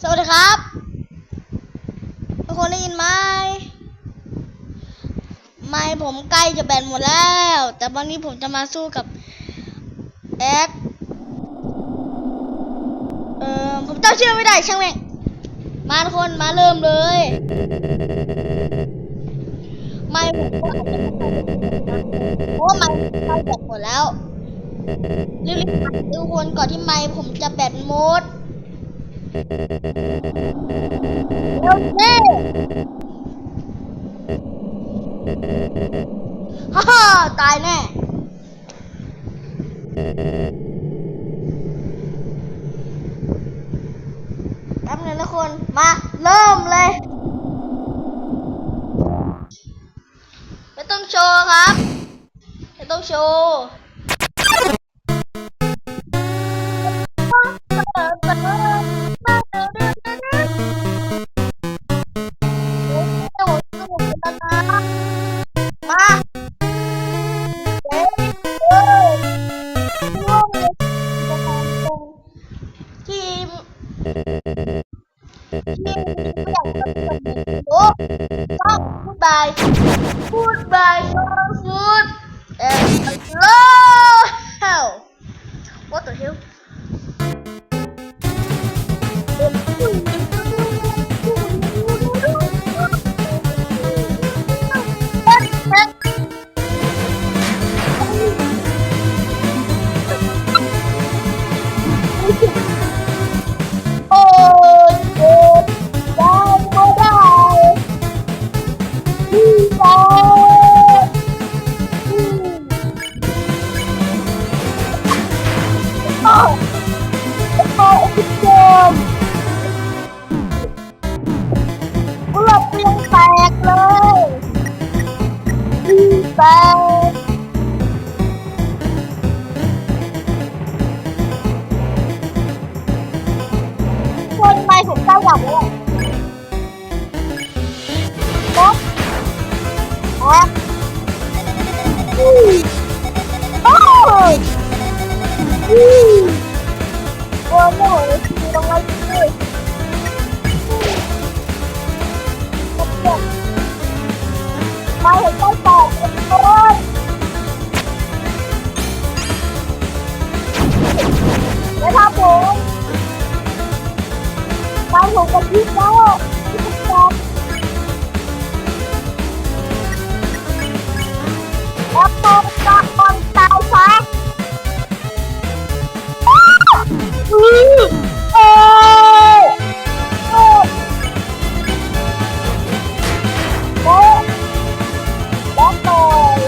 สวัสดีครับ ทุกคนได้ยินไหมไม่ผมใกล้จะแบนหมดแล้ว แต่วันนี้ผมจะมาสู้กับแอดเอ่อผมตั้งชื่อไม่ได้ช่างแม่ง มาทุกคนมาเริ่มเลย ไม่ผมโอ้ไม่ผมหมดแล้วรีบๆทุกคนก่อนที่ไม่ผมจะแบนหมด เร็วเจ้ฮ่าฮ่าตายแน่แป๊บนึงนะคน มา เริ่มเลย ไม่ต้องโชว์ครับ ไม่ต้องโชว์ มาเฮ้ยเฮ้ยร่วมเลยทีมโอ้ต้องพูดบายพูดบาย ไม่ผมเจ้าหวังเลยนกแอะอืมโอ้ยอืมโอ้โหทีตรงนั้นเลยกระเจ็บไม่เห็นต้องแตกเลยโอ้ยแล้วถ้าผมไปผมกับพี่เจ้าพี่ประกอบแล้วตรงกับคนตายซะอือโอ้ยโอ้ยโอ้ย แล้วต่อย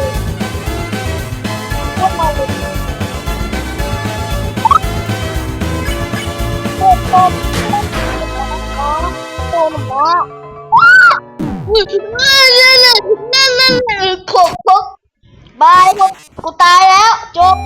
พวกมันเโอ้ยหมอนั่นนั่นนั่นนั่นนั่นขบขบบายกูตายแล้วจบ